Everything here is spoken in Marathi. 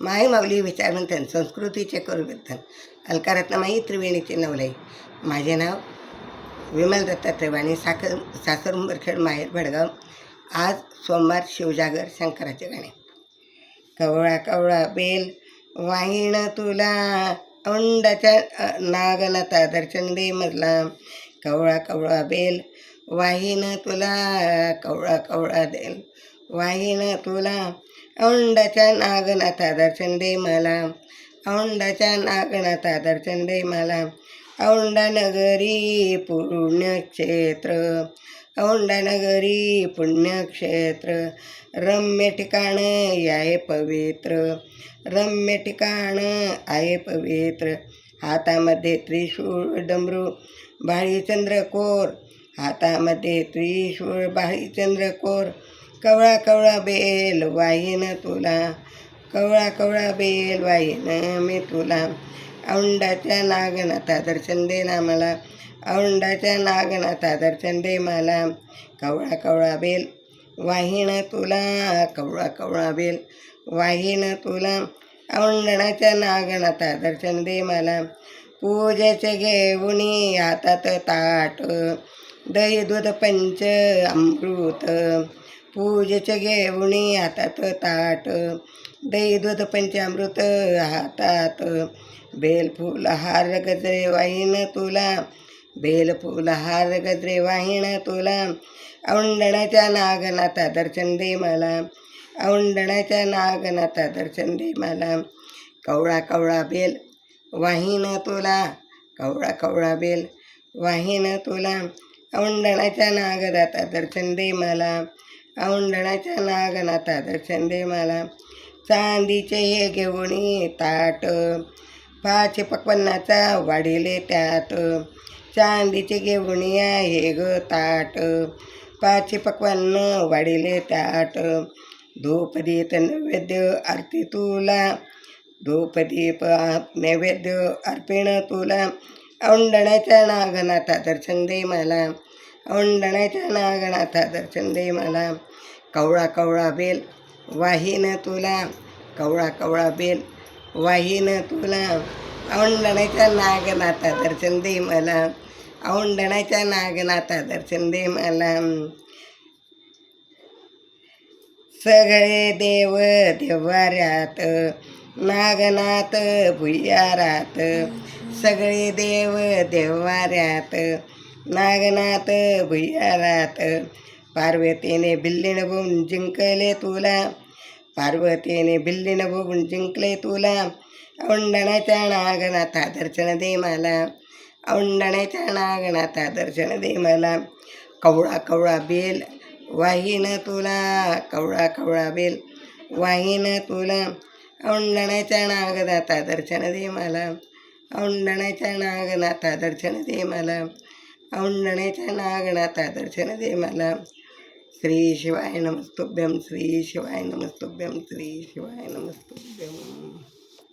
माय माऊली विचारमंथन संस्कृतीचे करुमंथन अलकारत्नमाई त्रिवेणीचे नवलाई माझे नाव विमल दत्ता त्रिवाणी साखर सासर उंबरखेड माहेर भडगाव. आज सोमवार शिवजागर शंकराचे गाणे. कवळा कवळा बेल वाईण तुला औंडाच्या अ, नागनाथा दर्शन दे मजला. कवळा कवळा बेल वाहिन तुला कवळा कवळा देल वाहिन तुला औंडाच्या नागनाथा दर्शन दे मला. औंडाच्या नागनाथा दर्शन दे मला. औंडा नगरी पुण्यक्षेत्र. औंडा नगरी पुण्यक्षेत्र. रम्य ठिकाण आहे पवित्र. रम्य ठिकाण आहे पवित्र. हातामध्ये त्रिशूळ डमरू बाळीचंद्र कोर. हातामध्ये त्रिशूळ बाळीचंद्र कोर. कवळा कवळा बेल वाहीन तुला. कवळा कवळा बेल वाहीन मी तुला. औंडाच्या नागनाथा दर्शन दे ना मला. औंडाच्या नागनाथा दर्शन दे मला. कवळा कवळा बेल वाहीन तुला. कवळा कवळा बेल वाहीन तुला. औंडणाच्या नागनाथा दर्शन दे मला. पूजेचे घेऊनी हातात ताट. दही दूध पंच अमृत. पूजेचे घेऊणी हातात ताट दही दूध पंचामृत हातात. बेलफूल हार गजरे वाहीन तुला. बेलफूल हार गजरे वाहीन तुला. औंडणाच्या नागनाथा दर्शन दे मला. औंडणाच्या नागनाथा दर्शन दे मला. कवळा कवळा बेल वाहीन तुला. कवळा कवळा बेल वाहीन तुला. औंडणाच्या नागदाता दर्शन दे मला. औंडणाच्या नागनाथा दर्शन दे मला. चांदीचे हे घेऊन ताट पाच पकवन्नाचा वाढिले त्यात. चांदीचे घेऊन या हे ग ताट. पाचशे पक्वान्न वाढिले त्यात. धूपदीप नैवेद्य आरती तुला. धूपदीप नैवेद्य अर्पिण तुला. औंडण्याच्या नागनाथा दर्शन दे मला. औंडणाच्या नागनाथा दर्शन दे मला कवळा कवळा बेल वाहीन तुला कवळा कवळा बेल वाहीन तुला औंडण्याच्या नागनाथा दर्शन दे मला औंडणाच्या नागनाथा दर्शन दे मला सगळे देव देवाऱ्यात नागनाथ भुयारात सगळे देव देवाऱ्यात नागनाथ भुयारात पार्वतीने बिल्लीनं बघून जिंकले तुला. पार्वतीने बिल्लीनं बघून जिंकले तुला. औंडण्याच्या नागनाथा दर्शन दे मला. औंडण्याच्या नागनाथा दर्शन दे मला. कवळा कवळा बेल वाहिन तुला. कवळा कवळा बेल वाहिन तुला. औंडण्याच्या नागनाथा दर्शन दे मला. औंडण्याच्या नागनाथा दर्शन दे मला. ઔંડણેઠના ગણાતા દર્શન દેમાલા શ્રી શિવાય નમસ્તુભ્યમ શ્રી શિવાય નમસ્તુભ્યમ શ્રી શિવાય નમસ્તુભ્યમ.